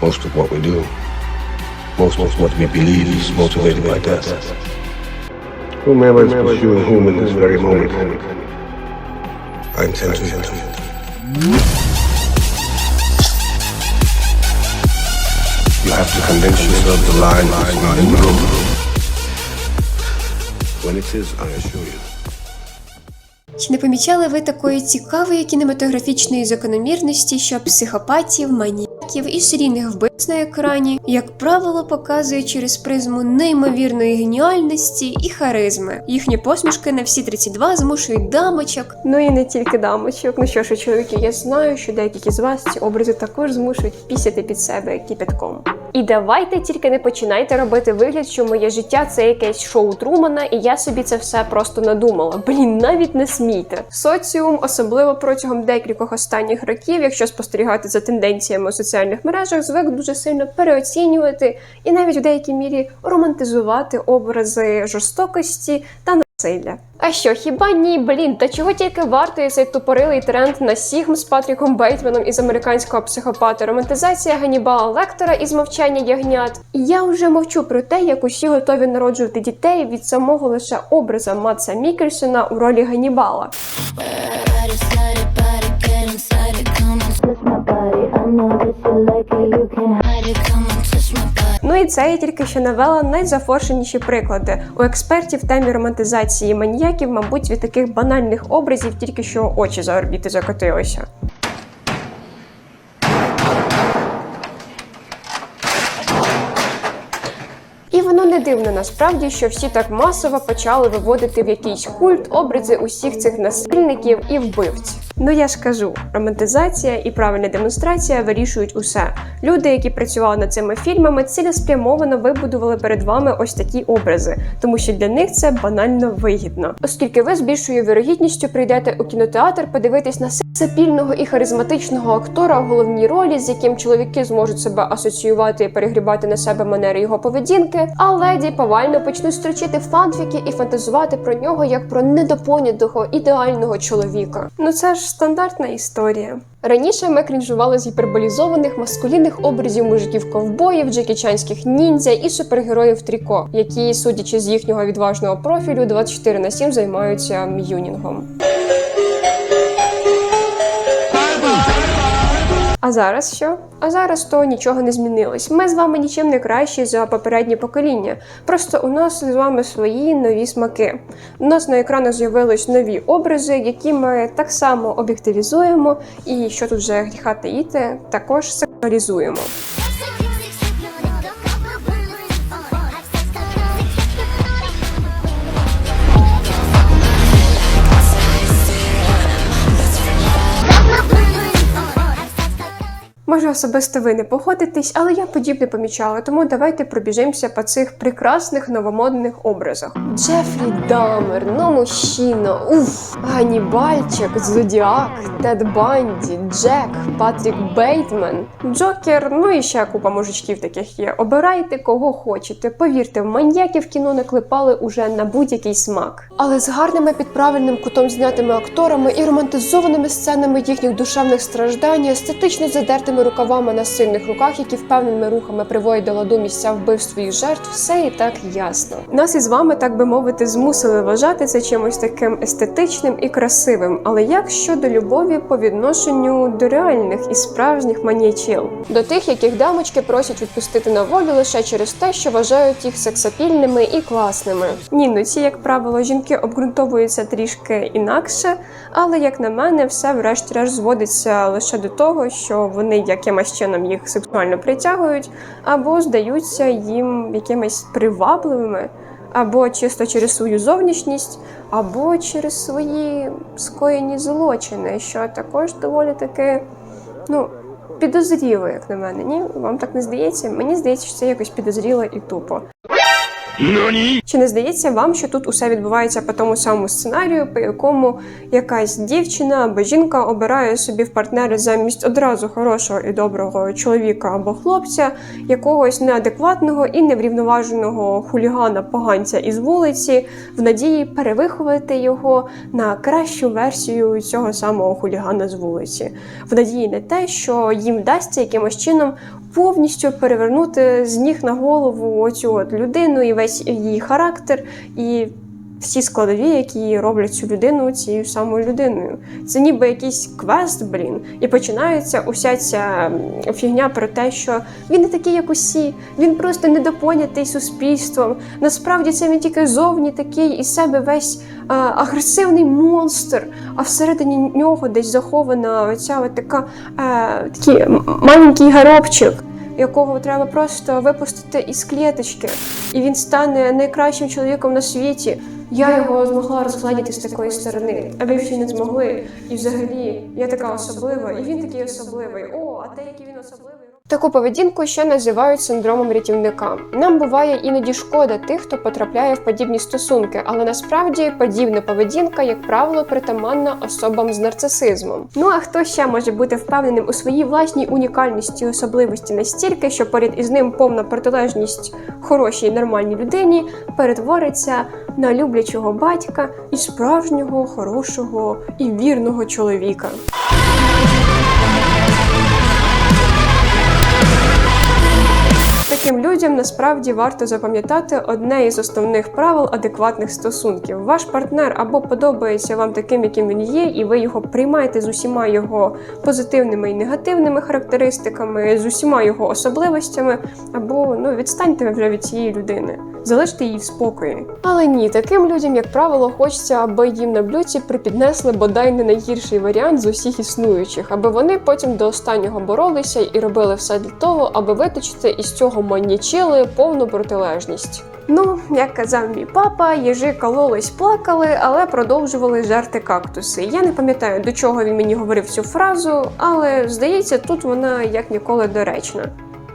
Most of what we do, most of what we believe is motivated by that. Whomever is pursuing whom in this very moment, I intend to hit. You have to convince yourself the line is not in the road. When it is, I assure you. Чи не помічали ви такої цікавої кінематографічної закономірності, що психопатів, маніяків і серійних вбивць на екрані, як правило, показує через призму неймовірної геніальності і харизми. Їхні посмішки на всі 32 змушують дамочок. Ну і не тільки дамочок. Ну що ж, чоловіки, я знаю, що деякі з вас ці образи також змушують пісяти під себе кипятком. І давайте тільки не починайте робити вигляд, що моє життя це якесь шоу Трумана, і я собі це все просто надумала. Блін, навіть не смійте. Соціум, особливо протягом декількох останніх років, якщо спостерігати за тенденціями у соціальних мережах, звик дуже сильно переоцінювати і навіть в деякій мірі романтизувати образи жорстокості та насилля. А що, хіба ні, блін, та чого тільки вартує цей тупорилий тренд на Сігм з Патріком Бейтманом із американського психопата, романтизація Ганнібала Лектора із мовчання ягнят. І я вже мовчу про те, як усі готові народжувати дітей від самого лише образа Матса Мікельсона у ролі Ганнібала. Ну і це я тільки що навела найзафоршеніші приклади. У експертів темі романтизації маніяків, мабуть, від таких банальних образів тільки що очі за орбіти закотилися. І воно не дивно насправді, що всі так масово почали виводити в якийсь культ образи усіх цих насильників і вбивць. Ну я ж кажу, романтизація і правильна демонстрація вирішують усе. Люди, які працювали над цими фільмами, цілеспрямовано вибудували перед вами ось такі образи, тому що для них це банально вигідно, оскільки ви з більшою вірогідністю прийдете у кінотеатр подивитись на сапільного і харизматичного актора в головній ролі, з яким чоловіки зможуть себе асоціювати і перегрібати на себе манери його поведінки, а леді повально почнуть строчити фанфіки і фантазувати про нього як про недопонятого ідеального чоловіка. Ну це ж стандартна історія. Раніше ми крінжували з гіперболізованих маскулінних образів мужиків ковбоїв, джекічанських ніндзя і супергероїв Тріко, які, судячи з їхнього відважного профілю, 24 на 7 займаються м'юнінгом. А зараз що? А зараз то нічого не змінилось. Ми з вами нічим не кращі за попереднє покоління. Просто у нас з вами свої нові смаки. У нас на екранах з'явились нові образи, які ми так само об'єктивізуємо, і що тут вже гріха таїти, також сексуалізуємо. Може, особисто ви не погодитесь, але я подібне помічала, тому давайте пробіжимося по цих прекрасних новомодних образах. Джефрі Дамер, ну мужчина, уф, Ганнібальчик, Зодіак, Тед Банді, Джек, Патрік Бейтмен, Джокер, ну і ще купа мужичків таких є. Обирайте кого хочете. Повірте, маньяків кіно наклепали уже на будь-який смак. Але з гарними під правильним кутом знятими акторами і романтизованими сценами їхніх душевних страждань, естетично задертими рукавами на сильних руках, які впевненими рухами приводять до місця вбивств своїх жертв, все і так ясно. Нас із вами, так би мовити, змусили вважати це чимось таким естетичним і красивим. Але як щодо любові по відношенню до реальних і справжніх маніячил? До тих, яких дамочки просять відпустити на волю лише через те, що вважають їх сексапільними і класними. Ні, ну ці, як правило, жінки обґрунтовуються трішки інакше, але як на мене, все врешті-решт зводиться лише до того, що вони якимось чином їх сексуально притягують, або здаються їм якимись привабливими, або чисто через свою зовнішність, або через свої скоєні злочини, що також доволі таки, ну. Підозріло, як на мене, ні? Вам так не здається? Мені здається, що це якось підозріло і тупо. Чи не здається вам, що тут усе відбувається по тому самому сценарію, по якому якась дівчина або жінка обирає собі в партнери замість одразу хорошого і доброго чоловіка або хлопця, якогось неадекватного і неврівноваженого хулігана поганця із вулиці, в надії перевиховати його на кращу версію цього самого хулігана з вулиці, в надії на те, що їм вдасться якимось чином повністю перевернути з ніг на голову оцю от людину і весь її характер, і всі складові, які роблять цю людину цією самою людиною. Це ніби якийсь квест, блін. І починається уся ця фігня про те, що він не такий, як усі, він просто недопонятий суспільством. Насправді це він тільки зовні такий із себе весь агресивний монстр, а всередині нього десь захована от така е, такий маленький горобчик, якого треба просто випустити із клеточки, і він стане найкращим чоловіком на світі. Я його змогла розгледіти з такої сторони, а ви ще не змогли. І взагалі я така особлива, і він такий особливий. О, а те, він особливий. Таку поведінку ще називають синдромом рятівника. Нам буває іноді шкода тих, хто потрапляє в подібні стосунки, але насправді подібна поведінка, як правило, притаманна особам з нарцисизмом. Ну а хто ще може бути впевненим у своїй власній унікальності і особливості настільки, що поряд із ним повна протилежність хорошій нормальній людині перетвориться на люблячого батька і справжнього хорошого і вірного чоловіка. Таким людям насправді варто запам'ятати одне із основних правил адекватних стосунків. Ваш партнер або подобається вам таким, яким він є, і ви його приймаєте з усіма його позитивними і негативними характеристиками, з усіма його особливостями, або ну відстаньте вже від цієї людини. Залиште її в спокої. Але ні, таким людям, як правило, хочеться, аби їм на блюдці припіднесли бодай не найгірший варіант з усіх існуючих, аби вони потім до останнього боролися і робили все для того, аби виточити із цього маньячили повну протилежність. Ну, як казав мій папа, їжі кололись, плакали, але продовжували жерти кактуси. Я не пам'ятаю, до чого він мені говорив цю фразу, але здається, тут вона як ніколи доречна.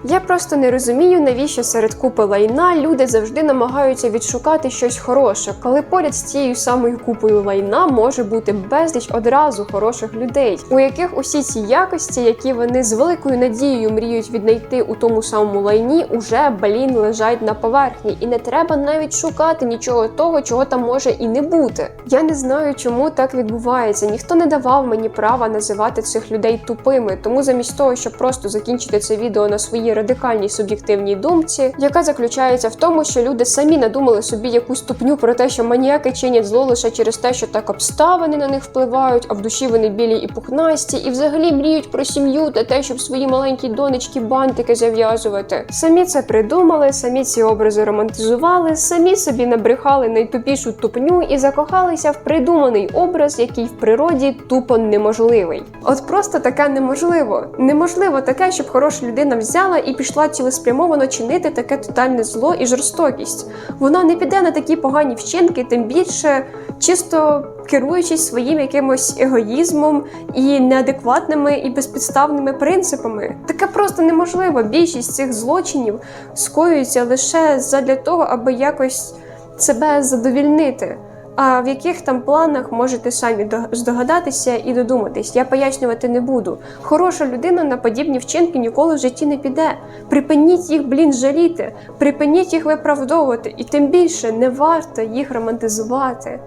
Я просто не розумію, навіщо серед купи лайна люди завжди намагаються відшукати щось хороше, коли поряд з цією самою купою лайна може бути безліч одразу хороших людей, у яких усі ці якості, які вони з великою надією мріють віднайти у тому самому лайні, уже блін лежать на поверхні, і не треба навіть шукати нічого того, чого там може і не бути. Я не знаю, чому так відбувається. Ніхто не давав мені права називати цих людей тупими, тому замість того, щоб просто закінчити це відео на радикальній суб'єктивній думці, яка заключається в тому, що люди самі надумали собі якусь тупню про те, що маніяки чинять зло лише через те, що так обставини на них впливають, а в душі вони білі і пухнасті, і взагалі мріють про сім'ю та те, щоб свої маленькі донечки бантики зав'язувати. Самі це придумали, самі ці образи романтизували, самі собі набрехали найтупішу тупню і закохалися в придуманий образ, який в природі тупо неможливий. От просто таке неможливо. Неможливо таке, щоб хороша людина взяла і пішла цілеспрямовано чинити таке тотальне зло і жорстокість. Вона не піде на такі погані вчинки, тим більше чисто керуючись своїм якимось егоїзмом і неадекватними і безпідставними принципами. Таке просто неможливо. Більшість цих злочинів скоюється лише задля того, аби якось себе задовільнити. А в яких там планах можете самі до- здогадатися і додуматись? Я пояснювати не буду. Хороша людина на подібні вчинки ніколи в житті не піде. Припиніть їх, блін, жаліти, припиніть їх виправдовувати, і тим більше не варто їх романтизувати.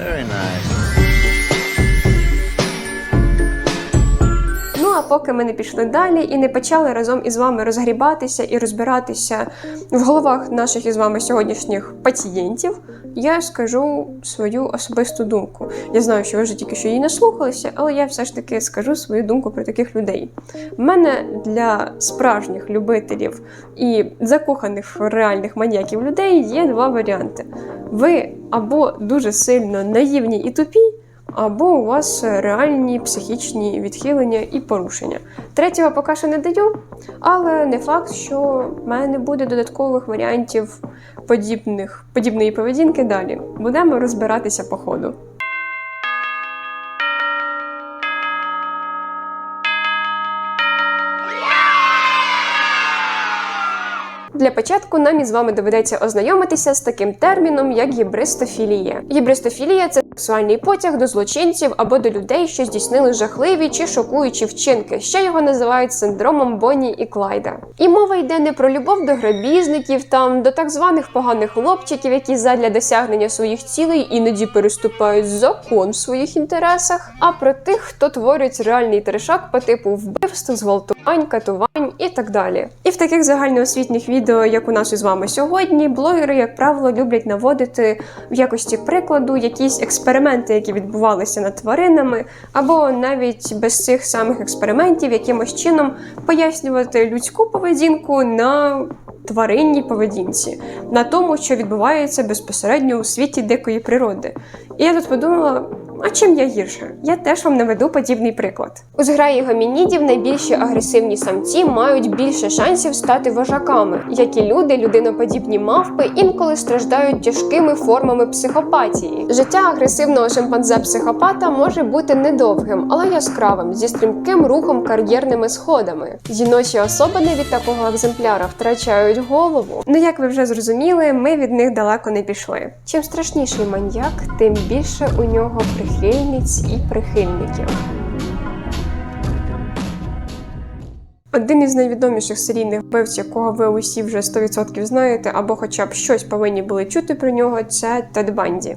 Very nice. Поки ми не пішли далі і не почали разом із вами розгрібатися і розбиратися в головах наших із вами сьогоднішніх пацієнтів, я скажу свою особисту думку. Я знаю, що ви вже тільки що її наслухалися, але я все ж таки скажу свою думку про таких людей. У мене для справжніх любителів і закоханих реальних маніяків людей є два варіанти: ви або дуже сильно наївні і тупі. Або у вас реальні психічні відхилення і порушення. Третього поки що не даю, але не факт, що в мене буде додаткових варіантів подібних, подібної поведінки далі. Будемо розбиратися по ходу. Для початку нам із вами доведеться ознайомитися з таким терміном, як гібристофілія. Гібристофілія це сексуальний потяг до злочинців або до людей, що здійснили жахливі чи шокуючі вчинки. Ще його називають синдромом Бонні і Клайда. І мова йде не про любов до грабіжників, там до так званих поганих хлопчиків, які задля досягнення своїх цілей іноді переступають закон в своїх інтересах, а про тих, хто творить реальний трешак по типу вбивств, зґвалтувань, катувань і так далі. І в таких загальноосвітніх відео, як у нас із вами сьогодні, блогери, як правило, люблять наводити в якості прикладу якісь експерименти, які відбувалися над тваринами, або навіть без цих самих експериментів якимось чином пояснювати людську поведінку на тваринній поведінці, на тому, що відбувається безпосередньо у світі дикої природи. І я тут подумала. А чим я гірше? Я теж вам наведу подібний приклад. У зграї гомінідів найбільші агресивні самці мають більше шансів стати вожаками, як і люди, людиноподібні мавпи інколи страждають тяжкими формами психопатії. Життя агресивного шимпанзе-психопата може бути недовгим, але яскравим, зі стрімким рухом кар'єрними сходами. Жіночі особини від такого екземпляра втрачають голову. Ну як ви вже зрозуміли, ми від них далеко не пішли. Чим страшніший маньяк, тим більше у нього прихильниць і прихильників. Один із найвідоміших серійних вбивців, якого ви усі вже 100% знаєте, або хоча б щось повинні були чути про нього, це Тед Банді.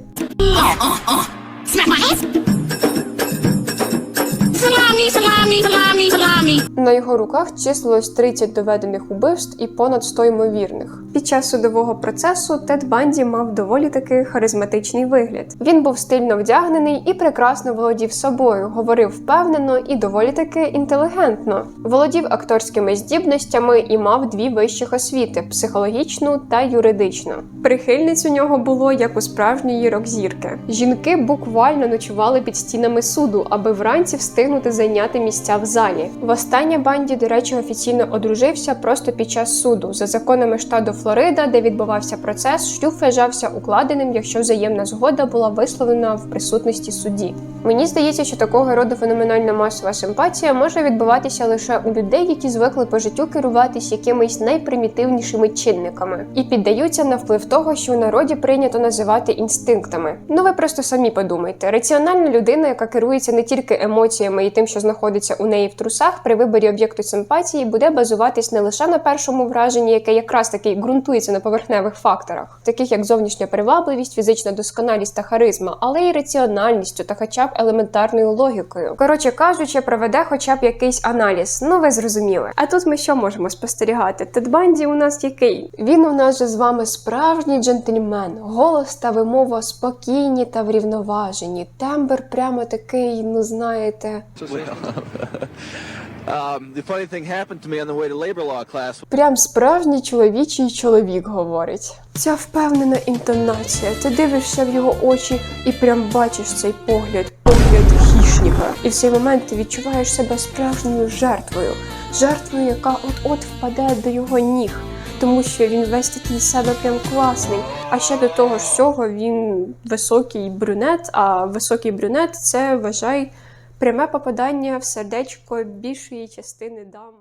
Salami, salami, salami, salami. На його руках числилось 30 доведених убивств і понад 100 ймовірних. Під час судового процесу Тед Банді мав доволі таки харизматичний вигляд. Він був стильно вдягнений і прекрасно володів собою, говорив впевнено і доволі таки інтелігентно. Володів акторськими здібностями і мав дві вищих освіти психологічну та юридичну. Прихильниць у нього було як у справжньої рок-зірки. Жінки буквально ночували під стінами суду, аби вранці встигнути зайняти місця в залі. Востаннє банді, до речі, офіційно одружився просто під час суду. За законами штату Флорида, де відбувався процес, шлюб вважався укладеним, якщо взаємна згода була висловлена в присутності судді. Мені здається, що такого роду феноменальна масова симпатія може відбуватися лише у людей, які звикли по життю керуватись якимись найпримітивнішими чинниками і піддаються на вплив того, що у народі прийнято називати інстинктами. Ну ви просто самі подумайте. Раціональна людина, яка керується не тільки емоціями і тим, що знаходиться у неї в трусах, при виборі об'єкту симпатії буде базуватись не лише на першому враженні, яке якраз таки ґрунтується на поверхневих факторах, таких як зовнішня привабливість, фізична досконалість та харизма, але й раціональністю та хоча б елементарною логікою. Коротше кажучи, проведе хоча б якийсь аналіз. Ну ви зрозуміли. А тут ми що можемо спостерігати? Тед Банді у нас який? Він у нас же з вами справжній джентльмен. Голос та вимова спокійні та врівноважені. Тембр прямо такий, ну знаєте. Um, the funny thing happened to me on the way to labor law class. Прям справжній чоловічий чоловік говорить. Ця впевнена інтонація. Ти дивишся в його очі і прям бачиш цей погляд, погляд хищника. І в цей момент ти відчуваєш себе справжньою жертвою, жертвою, яка от-от впаде до його ніг. Тому що він весь такий себе прям класний. А ще до того ж всього він високий брюнет, а високий брюнет це вважай пряме попадання в сердечко більшої частини дам.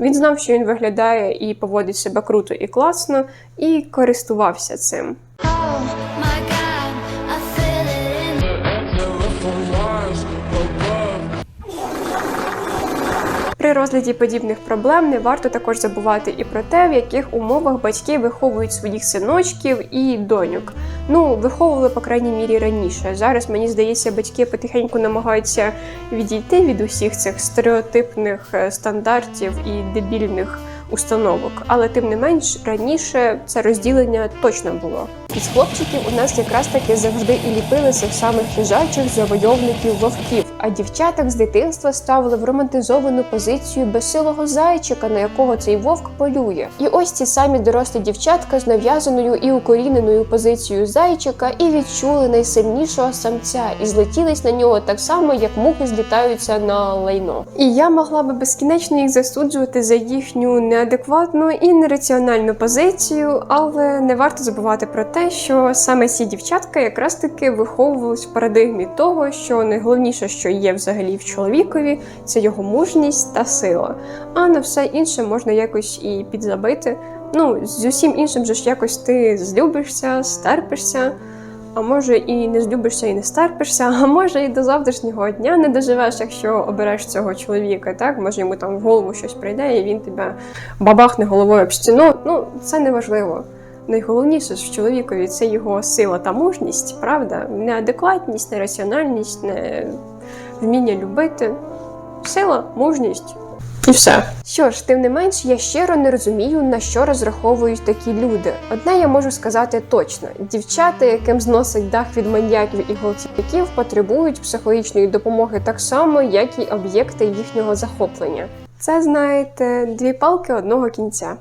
Він знав, що він виглядає і поводить себе круто і класно, і користувався цим. При розгляді подібних проблем не варто також забувати і про те, в яких умовах батьки виховують своїх синочків і доньок. Ну, виховували, по крайній мірі, раніше. Зараз, мені здається, батьки потихеньку намагаються відійти від усіх цих стереотипних е, стандартів і дебільних установок. Але тим не менш, раніше це розділення точно було. Із хлопчиків у нас якраз таки завжди і ліпили цих самих хижачих завойовників вовків, а дівчаток з дитинства ставили в романтизовану позицію безсилого зайчика, на якого цей вовк полює. І ось ці самі дорослі дівчатка з нав'язаною і укоріненою позицією зайчика і відчули найсильнішого самця, і злетілись на нього так само, як мухи злітаються на лайно. І я могла би безкінечно їх засуджувати за їхню неадекватну і нераціональну позицію, але не варто забувати про те, що саме ці дівчатка якраз таки виховувались в парадигмі того, що найголовніше, що є взагалі в чоловікові, це його мужність та сила. А на все інше можна якось і підзабити. Ну, з усім іншим же ж якось ти злюбишся, стерпишся. А може і не злюбишся, і не стерпишся, а може і до завтрашнього дня не доживеш, якщо обереш цього чоловіка. Так, може йому там в голову щось прийде, і він тебе бабахне головою об стіну. Ну, це не важливо. Найголовніше ж в чоловікові це його сила та мужність, правда? Не адекватність, не раціональність, не вміння любити. Сила, мужність. І все. Що ж, тим не менш, я щиро не розумію, на що розраховують такі люди. Одне я можу сказати точно: дівчата, яким зносить дах від маньяків і гвалтівників, потребують психологічної допомоги так само, як і об'єкти їхнього захоплення. Це, знаєте, дві палки одного кінця.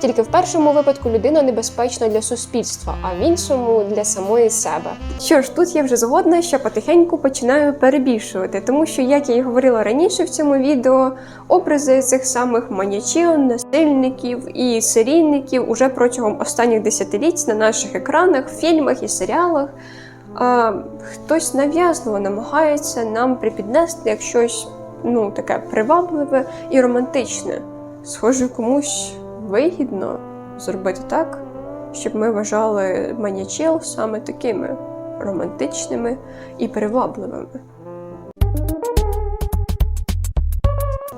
Тільки в першому випадку людина небезпечна для суспільства, а в іншому для самої себе. Що ж, тут я вже згодна, що потихеньку починаю перебільшувати, тому що, як я і говорила раніше в цьому відео, образи цих самих маньячів, насильників і серійників уже протягом останніх десятиліть на наших екранах, фільмах і серіалах. А, хтось нав'язливо намагається нам припіднести як щось ну, таке привабливе і романтичне. Схоже, комусь вигідно зробити так, щоб ми вважали манячел саме такими романтичними і привабливими.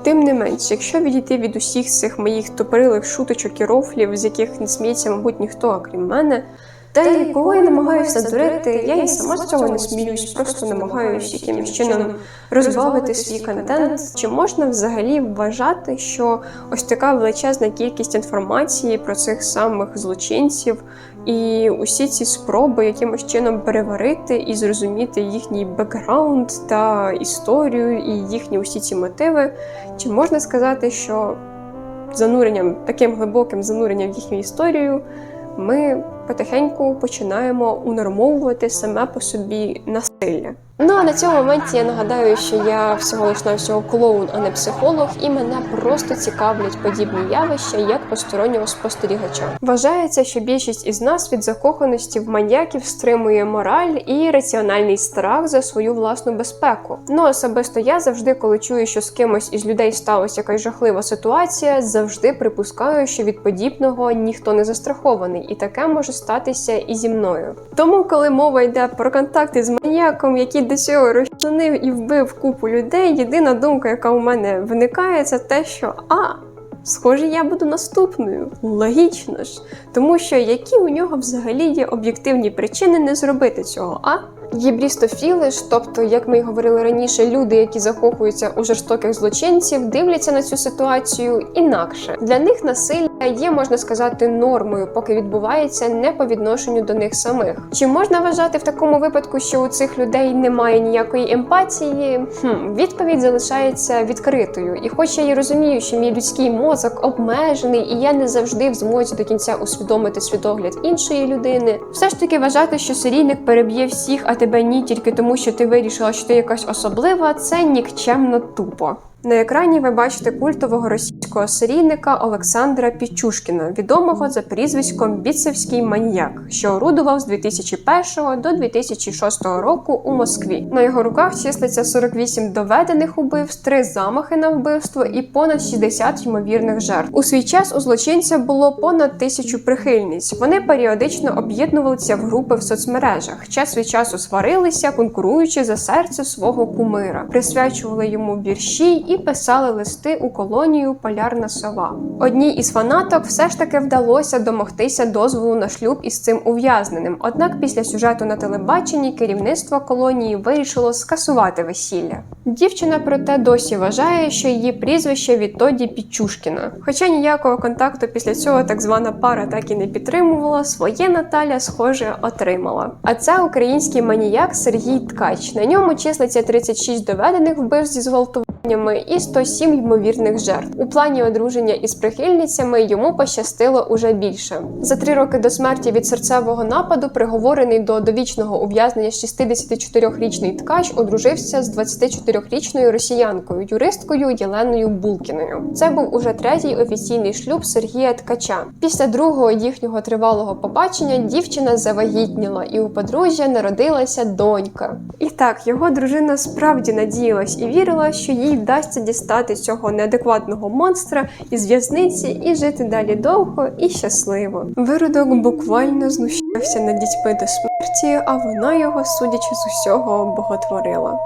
Тим не менш, якщо відійти від усіх цих моїх топорилих шуточок і рофлів, з яких не сміється, мабуть, ніхто, окрім мене, та й коли я намагаюся задурити, я і сама з цього не сміюсь, просто намагаюся якимось чином розбавити свій контент. Чи можна взагалі вважати, що ось така величезна кількість інформації про цих самих злочинців і усі ці спроби якимось чином переварити і зрозуміти їхній бекграунд та історію і їхні усі ці мотиви? Чи можна сказати, що зануренням, таким глибоким зануренням в їхню історію ми потихеньку починаємо унормовувати саме по собі насилля. Ну а на цьому моменті я нагадаю, що я всього лиш навсього клоун, а не психолог, і мене просто цікавлять подібні явища як постороннього спостерігача. Вважається, що більшість із нас від закоханості в маньяків стримує мораль і раціональний страх за свою власну безпеку. Ну особисто я завжди, коли чую, що з кимось із людей сталася якась жахлива ситуація, завжди припускаю, що від подібного ніхто не застрахований, і таке може статися і зі мною. Тому, коли мова йде про контакти з маніяком, який цього розчинив і вбив купу людей, єдина думка, яка у мене виникає, це те, що а. Схоже, я буду наступною. Логічно ж. Тому що які у нього взагалі є об'єктивні причини не зробити цього, а? Єбрістофіли ж, тобто, як ми й говорили раніше, люди, які закохуються у жорстоких злочинців, дивляться на цю ситуацію інакше. Для них насилля є, можна сказати, нормою, поки відбувається не по відношенню до них самих. Чи можна вважати в такому випадку, що у цих людей немає ніякої емпатії? Хм, відповідь залишається відкритою. І хоч я і розумію, що мій людський мозок обмежений, і я не завжди в змозі до кінця усвідомити світогляд іншої людини, все ж таки вважати, що серійник переб'є всіх, тебе ні, тільки тому, що ти вирішила, що ти якась особлива, це нікчемно тупо. На екрані ви бачите культового російського серійника Олександра Пічушкіна, відомого за прізвиськом Біцевський маніяк, що орудував з 2001 до 2006 року у Москві. На його руках числиться 48 доведених убивств, 3 замахи на вбивство і понад 60 ймовірних жертв. У свій час у злочинця було понад тисячу прихильниць. Вони періодично об'єднувалися в групи в соцмережах, час від часу сварилися, конкуруючи за серце свого кумира, присвячували йому вірші і писали листи у колонію Полярна сова. Одній із фанаток все ж таки вдалося домогтися дозволу на шлюб із цим ув'язненим. Однак після сюжету на телебаченні керівництво колонії вирішило скасувати весілля. Дівчина проте досі вважає, що її прізвище відтоді Пічушкіна. Хоча ніякого контакту після цього так звана пара так і не підтримувала, своє Наталя, схоже, отримала. А це український маніяк Сергій Ткач. На ньому числиться 36 доведених вбивств зі зґвалтувань і 107 ймовірних жертв. У плані одруження із прихильницями йому пощастило уже більше. За три роки до смерті від серцевого нападу, приговорений до довічного ув'язнення 64-річний ткач одружився з 24-річною росіянкою, юристкою Єленою Булкіною. Це був уже третій офіційний шлюб Сергія Ткача. Після другого їхнього тривалого побачення дівчина завагітніла, і у подружжя народилася донька. І так, його дружина справді надіялась і вірила, що їй вдасться дістати цього неадекватного монстра із в'язниці і жити далі довго і щасливо. Виродок буквально знущався над дітьми до смерті, а вона його, судячи з усього, боготворила.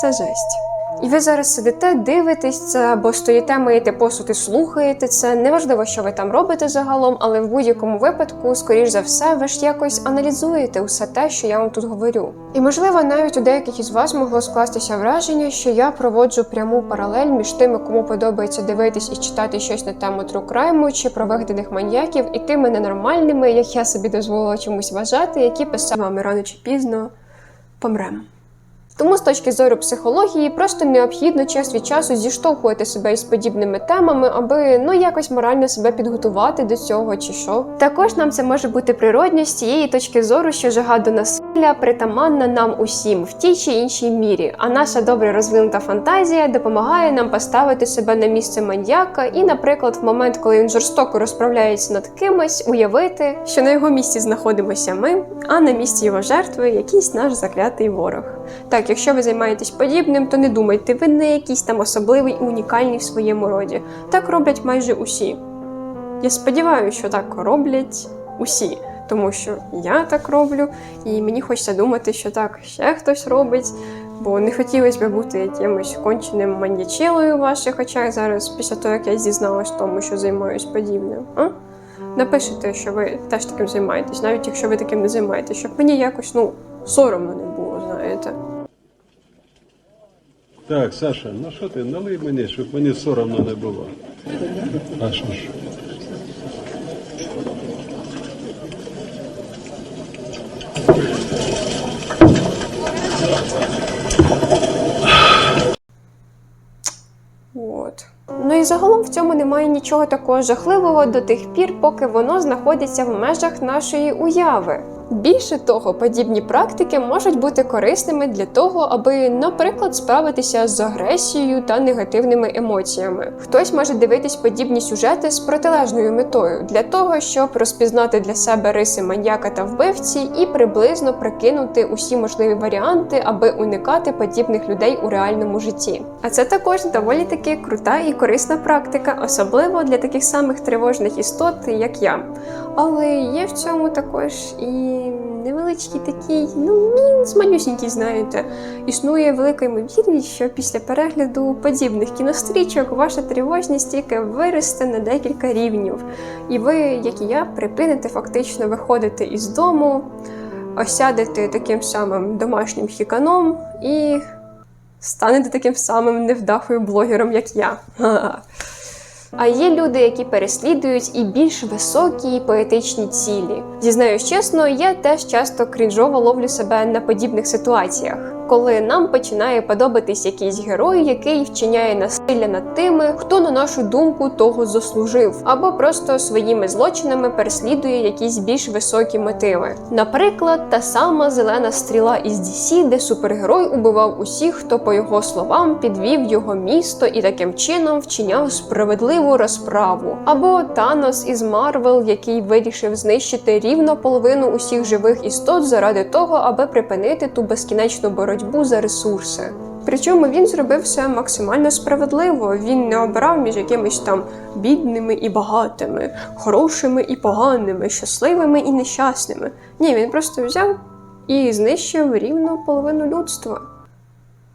Це жесть. І ви зараз сидите, дивитесь це або стоїте, миєте посуд і слухаєте це. Неважливо, що ви там робите загалом, але в будь-якому випадку, скоріш за все, ви ж якось аналізуєте усе те, що я вам тут говорю. І можливо, навіть у деяких із вас могло скластися враження, що я проводжу пряму паралель між тими, кому подобається дивитись і читати щось на тему crime чи про вигаданих маньяків, і тими ненормальними, як я собі дозволила чомусь вважати, які писали вами рано чи пізно помрем. Тому з точки зору психології просто необхідно час від часу зіштовхувати себе із подібними темами, аби ну якось морально себе підготувати до цього чи що. Також нам це може бути природньо з тієї точки зору, що жага до насилля притаманна нам усім в тій чи іншій мірі, а наша добре розвинута фантазія допомагає нам поставити себе на місце маньяка і, наприклад, в момент, коли він жорстоко розправляється над кимось, уявити, що на його місці знаходимося ми, а на місці його жертви якийсь наш заклятий ворог. Так, якщо ви займаєтесь подібним, то не думайте, ви не якийсь там особливий і унікальний в своєму роді. Так роблять майже усі. Я сподіваюся, що так роблять усі, тому що я так роблю, і мені хочеться думати, що так ще хтось робить, бо не хотілося б бути якимось конченим маньячилою в ваших очах зараз, після того, як я зізналась в тому, що займаюсь подібним. А? Напишіть, що ви теж таким займаєтесь, навіть якщо ви таким не займаєтесь, щоб мені якось ну соромно не було, знаєте. Так, Саша, ну що ти, налий мені, щоб мені соромно не було. А що ж? От. Ну і загалом в цьому немає нічого такого жахливого до тих пір, поки воно знаходиться в межах нашої уяви. Більше того, подібні практики можуть бути корисними для того, аби, наприклад, справитися з агресією та негативними емоціями. Хтось може дивитись подібні сюжети з протилежною метою для того, щоб розпізнати для себе риси маньяка та вбивці і приблизно прикинути усі можливі варіанти, аби уникати подібних людей у реальному житті. А це також доволі таки крута і корисна практика, особливо для таких самих тривожних істот, як я. Але є в цьому також і невеличкий такий, ну мінус малюсінький, знаєте. Існує велика ймовірність, що після перегляду подібних кінострічок ваша тривожність тільки виросте на декілька рівнів. І ви, як і я, припините фактично виходити із дому, осядете таким самим домашнім хіканом і станете таким самим невдахою блогером, як я. А є люди, які переслідують і більш високі і поетичні цілі. Зізнаюсь чесно, я теж часто крінжово ловлю себе на подібних ситуаціях, коли нам починає подобатись якийсь герой, який вчиняє насилля над тими, хто на нашу думку того заслужив, або просто своїми злочинами переслідує якісь більш високі мотиви. Наприклад, та сама зелена стріла із DC, де супергерой убивав усіх, хто, по його словам, підвів його місто і таким чином вчиняв справедливу розправу. Або Танос із Марвел, який вирішив знищити рівно половину усіх живих істот заради того, аби припинити ту безкінечну боротьбу за ресурси. Причому він зробив все максимально справедливо. Він не обирав між якимись там бідними і багатими, хорошими і поганими, щасливими і нещасними. Ні, він просто взяв і знищив рівно половину людства.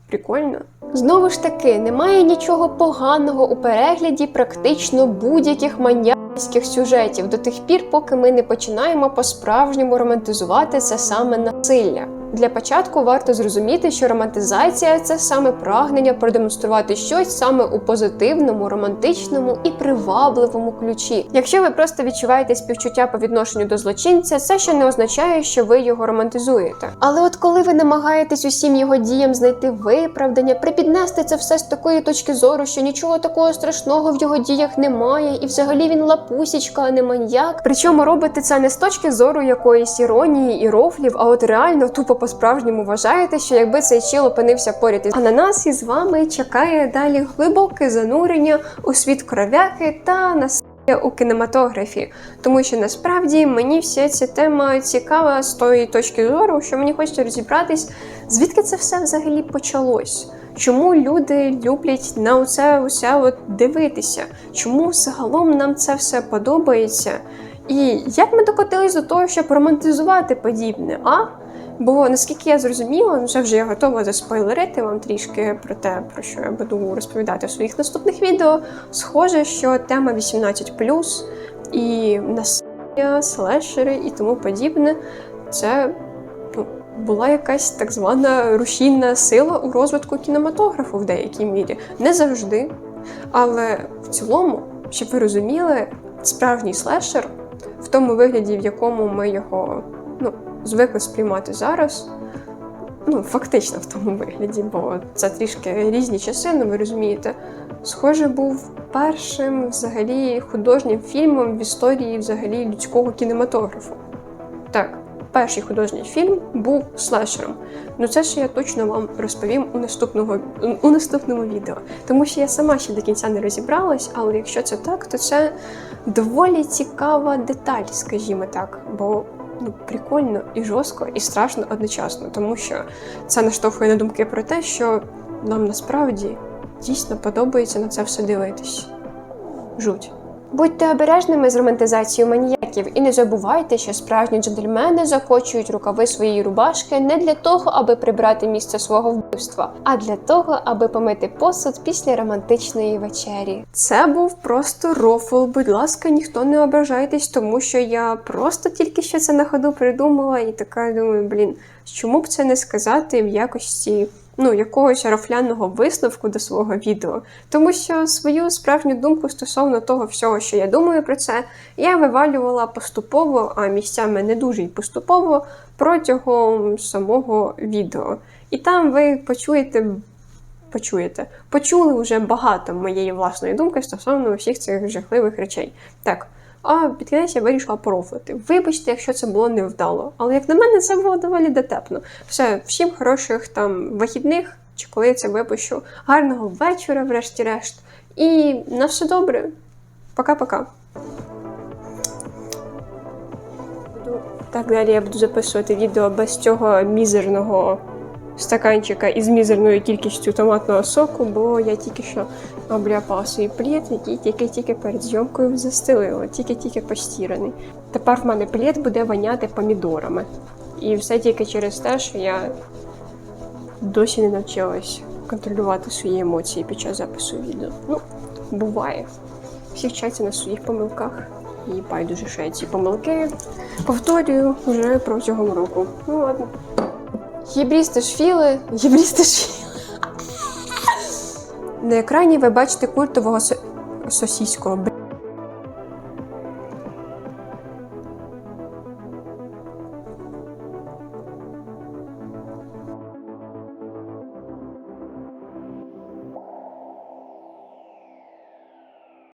Прикольно. Знову ж таки, немає нічого поганого у перегляді практично будь-яких маньяцьких сюжетів до тих пір, поки ми не починаємо по-справжньому романтизувати це саме насилля. Для початку варто зрозуміти, що романтизація це саме прагнення продемонструвати щось саме у позитивному, романтичному і привабливому ключі. Якщо ви просто відчуваєте співчуття по відношенню до злочинця, це ще не означає, що ви його романтизуєте. Але от коли ви намагаєтесь усім його діям знайти виправдання, припіднести це все з такої точки зору, що нічого такого страшного в його діях немає, і взагалі він лапусічка, а не маньяк. Причому робите це не з точки зору якоїсь іронії і рофлів, а от реально тупо по-справжньому вважаєте, що якби цей чіл опинився поряд із а на із вами чекає далі глибоке занурення у світ кров'яки та нас у кінематографі, тому що насправді мені вся ця тема цікава з тої точки зору, що мені хочеться розібратись, звідки це все взагалі почалось. Чому люди люблять на це усе от дивитися? Чому загалом нам це все подобається? І як ми докотились до того, щоб романтизувати подібне? А? Бо наскільки я зрозуміла, ну це вже я готова заспойлерити вам трішки про те, про що я буду розповідати в своїх наступних відео. Схоже, що тема 18 і насилля, слешери і тому подібне, це ну, була якась так звана рушійна сила у розвитку кінематографу в деякій мірі. Не завжди. Але в цілому, щоб ви розуміли, справжній слешер в тому вигляді, в якому ми його ну, звикли сприймати зараз. Ну, фактично в тому вигляді, бо це трішки різні часи, ну ви розумієте. Схоже, був першим взагалі художнім фільмом в історії взагалі людського кінематографу. Так, перший художній фільм був слешером. Ну це ще я точно вам розповім у наступного у наступному відео. Тому що я сама ще до кінця не розібралась, але якщо це так, то це доволі цікава деталь, скажімо так. Бо ну, прикольно і жорстко, і страшно одночасно, тому що це наштовхує на думки про те, що нам насправді дійсно подобається на це все дивитись. Жуть. Будьте обережними з романтизацією маніяків і не забувайте, що справжні джентльмени закочують рукави своєї рубашки не для того, аби прибрати місце свого вбивства, а для того, аби помити посуд після романтичної вечері. Це був просто рофл. Будь ласка, ніхто не ображайтесь, тому що я просто тільки що це на ходу придумала і така думаю, блін, чому б це не сказати в якості ну, якогось рафляного висновку до свого відео. Тому що свою справжню думку стосовно того всього, що я думаю про це, я вивалювала поступово, а місцями не дуже й поступово протягом самого відео. І там ви почуєте. Почуєте, почули вже багато моєї власної думки стосовно всіх цих жахливих речей. Так, а під кінець я вирішила порофлити. Вибачте, якщо це було невдало. Але як на мене, це було доволі дотепно. Все, всім хороших там вихідних, чи коли я це випущу. Гарного вечора, врешті-решт. І на все добре. Пока-пока. Так далі я буду записувати відео без цього мізерного стаканчика із мізерною кількістю томатного соку, бо я тільки що обляпала свій плід, який тільки-тільки перед зйомкою застелила, тільки-тільки постіраний. Тепер в мене плід буде воняти помідорами. І все тільки через те, що я досі не навчилась контролювати свої емоції під час запису відео. Ну, буває. Всі вчаться на своїх помилках. І байдуже, що я ці помилки повторюю вже протягом року. Ну ладно. Єбрісти шфіли. Гібрісти шфіли. На екрані ви бачите культового со... сосіського.